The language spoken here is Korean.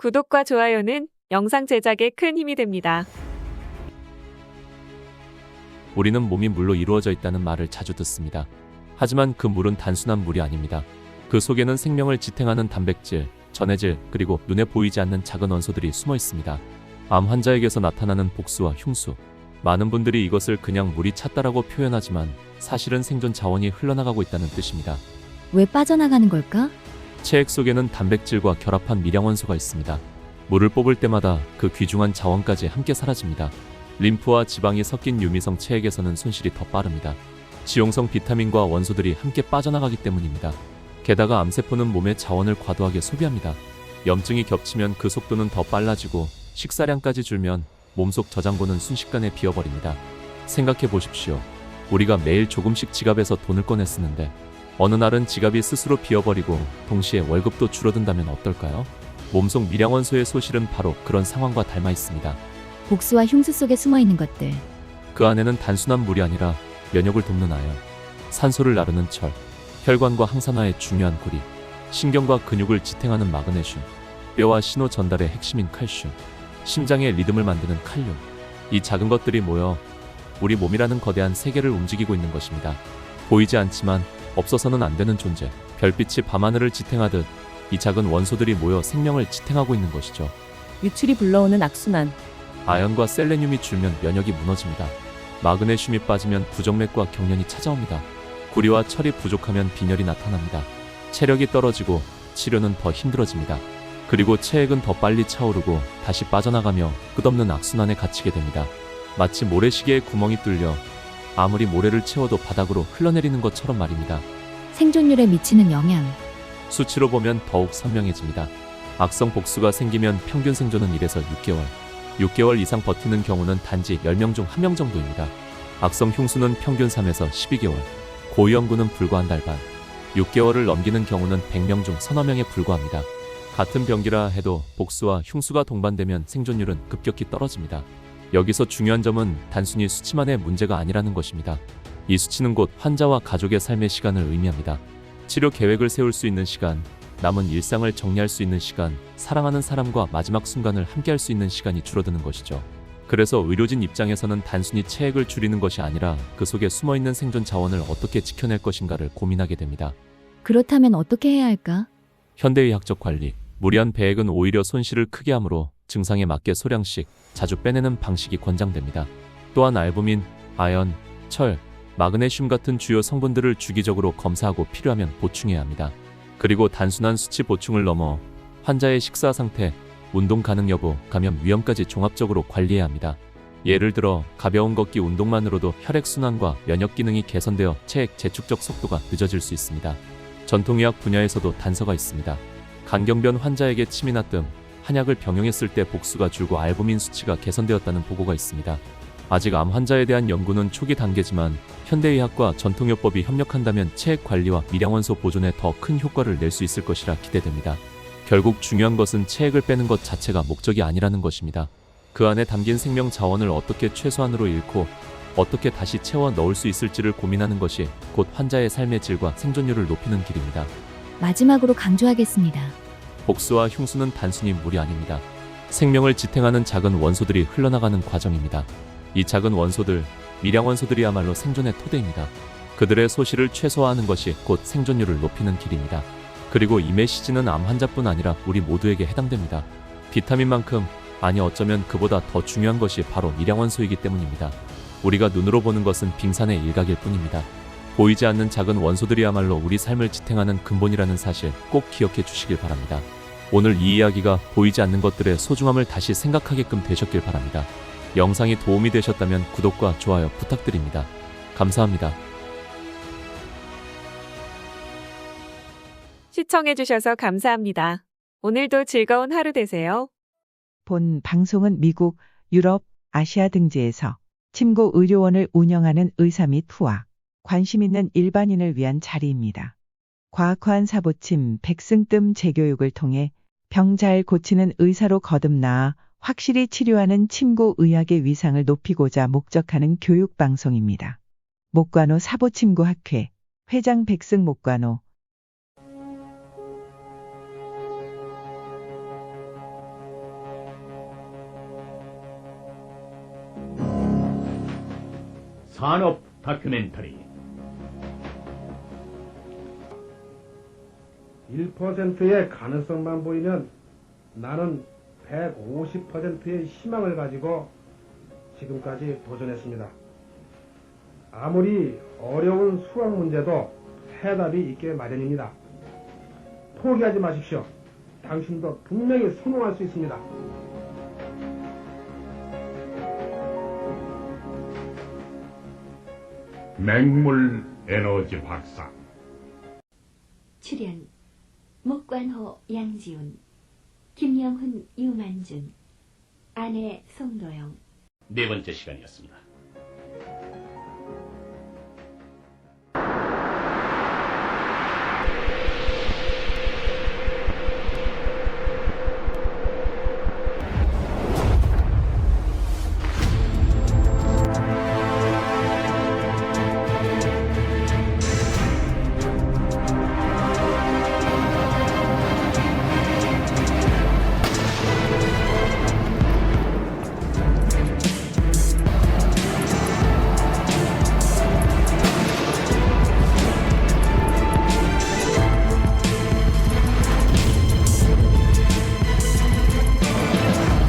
구독과 좋아요는 영상 제작에 큰 힘이 됩니다. 우리는 몸이 물로 이루어져 있다는 말을 자주 듣습니다. 하지만 그 물은 단순한 물이 아닙니다. 그 속에는 생명을 지탱하는 단백질, 전해질, 그리고 눈에 보이지 않는 작은 원소들이 숨어 있습니다. 암 환자에게서 나타나는 복수와 흉수. 많은 분들이 이것을 그냥 물이 찼다라고 표현하지만 사실은 생존 자원이 흘러나가고 있다는 뜻입니다. 왜 빠져나가는 걸까? 체액 속에는 단백질과 결합한 미량 원소가 있습니다. 물을 뽑을 때마다 그 귀중한 자원까지 함께 사라집니다. 림프와 지방이 섞인 유미성 체액에서는 손실이 더 빠릅니다. 지용성 비타민과 원소들이 함께 빠져나가기 때문입니다. 게다가 암세포는 몸의 자원을 과도하게 소비합니다. 염증이 겹치면 그 속도는 더 빨라지고 식사량까지 줄면 몸속 저장고는 순식간에 비어버립니다. 생각해 보십시오. 우리가 매일 조금씩 지갑에서 돈을 꺼내 쓰는데 어느 날은 지갑이 스스로 비어버리고 동시에 월급도 줄어든다면 어떨까요? 몸속 미량원소의 소실은 바로 그런 상황과 닮아 있습니다. 복수와 흉수 속에 숨어 있는 것들. 그 안에는 단순한 물이 아니라 면역을 돕는 아연, 산소를 나르는 철, 혈관과 항산화의 중요한 구리, 신경과 근육을 지탱하는 마그네슘, 뼈와 신호 전달의 핵심인 칼슘, 심장의 리듬을 만드는 칼륨. 이 작은 것들이 모여 우리 몸이라는 거대한 세계를 움직이고 있는 것입니다. 보이지 않지만 없어서는 안 되는 존재. 별빛이 밤하늘을 지탱하듯 이 작은 원소들이 모여 생명을 지탱하고 있는 것이죠. 유출이 불러오는 악순환. 아연과 셀레늄이 줄면 면역이 무너집니다. 마그네슘이 빠지면 부정맥과 경련이 찾아옵니다. 구리와 철이 부족하면 빈혈이 나타납니다. 체력이 떨어지고 치료는 더 힘들어집니다. 그리고 체액은 더 빨리 차오르고 다시 빠져나가며 끝없는 악순환에 갇히게 됩니다. 마치 모래시계에 구멍이 뚫려 아무리 모래를 채워도 바닥으로 흘러내리는 것처럼 말입니다. 생존율에 미치는 영향. 수치로 보면 더욱 선명해집니다. 악성 복수가 생기면 평균 생존은 1에서 6개월, 6개월 이상 버티는 경우는 단지 10명 중 1명 정도입니다. 악성 흉수는 평균 3에서 12개월, 고위험군은 불과 한 달 반, 6개월을 넘기는 경우는 100명 중 서너 명에 불과합니다. 같은 병기라 해도 복수와 흉수가 동반되면 생존율은 급격히 떨어집니다. 여기서 중요한 점은 단순히 수치만의 문제가 아니라는 것입니다. 이 수치는 곧 환자와 가족의 삶의 시간을 의미합니다. 치료 계획을 세울 수 있는 시간, 남은 일상을 정리할 수 있는 시간, 사랑하는 사람과 마지막 순간을 함께할 수 있는 시간이 줄어드는 것이죠. 그래서 의료진 입장에서는 단순히 체액을 줄이는 것이 아니라 그 속에 숨어 있는 생존 자원을 어떻게 지켜낼 것인가를 고민하게 됩니다. 그렇다면 어떻게 해야 할까? 현대의학적 관리, 무리한 배액은 오히려 손실을 크게 하므로 증상에 맞게 소량씩 자주 빼내는 방식이 권장됩니다. 또한 알부민, 아연, 철, 마그네슘 같은 주요 성분들을 주기적으로 검사하고 필요하면 보충해야 합니다. 그리고 단순한 수치 보충을 넘어 환자의 식사 상태, 운동 가능 여부, 감염 위험까지 종합적으로 관리해야 합니다. 예를 들어 가벼운 걷기 운동만으로도 혈액순환과 면역 기능이 개선되어 체액 재축적 속도가 늦어질 수 있습니다. 전통의학 분야에서도 단서가 있습니다. 간경변 환자에게 침이나 뜸, 한약을 병용했을 때 복수가 줄고 알부민 수치가 개선되었다는 보고가 있습니다. 아직 암 환자에 대한 연구는 초기 단계지만 현대의학과 전통요법이 협력한다면 체액 관리와 미량원소 보존에 더 큰 효과를 낼 수 있을 것이라 기대됩니다. 결국 중요한 것은 체액을 빼는 것 자체가 목적이 아니라는 것입니다. 그 안에 담긴 생명 자원을 어떻게 최소한으로 잃고 어떻게 다시 채워 넣을 수 있을지를 고민하는 것이 곧 환자의 삶의 질과 생존율을 높이는 길입니다. 마지막으로 강조하겠습니다. 복수와 흉수는 단순히 물이 아닙니다. 생명을 지탱하는 작은 원소들이 흘러나가는 과정입니다. 이 작은 원소들, 미량 원소들이야말로 생존의 토대입니다. 그들의 소실을 최소화하는 것이 곧 생존율을 높이는 길입니다. 그리고 이 메시지는 암 환자뿐 아니라 우리 모두에게 해당됩니다. 비타민만큼, 아니 어쩌면 그보다 더 중요한 것이 바로 미량 원소이기 때문입니다. 우리가 눈으로 보는 것은 빙산의 일각일 뿐입니다. 보이지 않는 작은 원소들이야말로 우리 삶을 지탱하는 근본이라는 사실 꼭 기억해 주시길 바랍니다. 오늘 이 이야기가 보이지 않는 것들의 소중함을 다시 생각하게끔 되셨길 바랍니다. 영상이 도움이 되셨다면 구독과 좋아요 부탁드립니다. 감사합니다. 시청해주셔서 감사합니다. 오늘도 즐거운 하루 되세요. 본 방송은 미국, 유럽, 아시아 등지에서 침고 의료원을 운영하는 의사 및 후와 관심 있는 일반인을 위한 자리입니다. 과학화한 사보침, 백승뜸 재교육을 통해 병 잘 고치는 의사로 거듭나 확실히 치료하는 침구 의학의 위상을 높이고자 목적하는 교육 방송입니다. 목관호 사보침구 학회 회장 백승 목관호 산업 다큐멘터리 1%의 가능성만 보이면 나는 150%의 희망을 가지고 지금까지 도전했습니다. 아무리 어려운 수학 문제도 해답이 있게 마련입니다. 포기하지 마십시오. 당신도 분명히 성공할 수 있습니다. 맹물 에너지 박사 출연 목관호 양지훈 김영훈 유만준 아내 송도영 네 번째 시간이었습니다.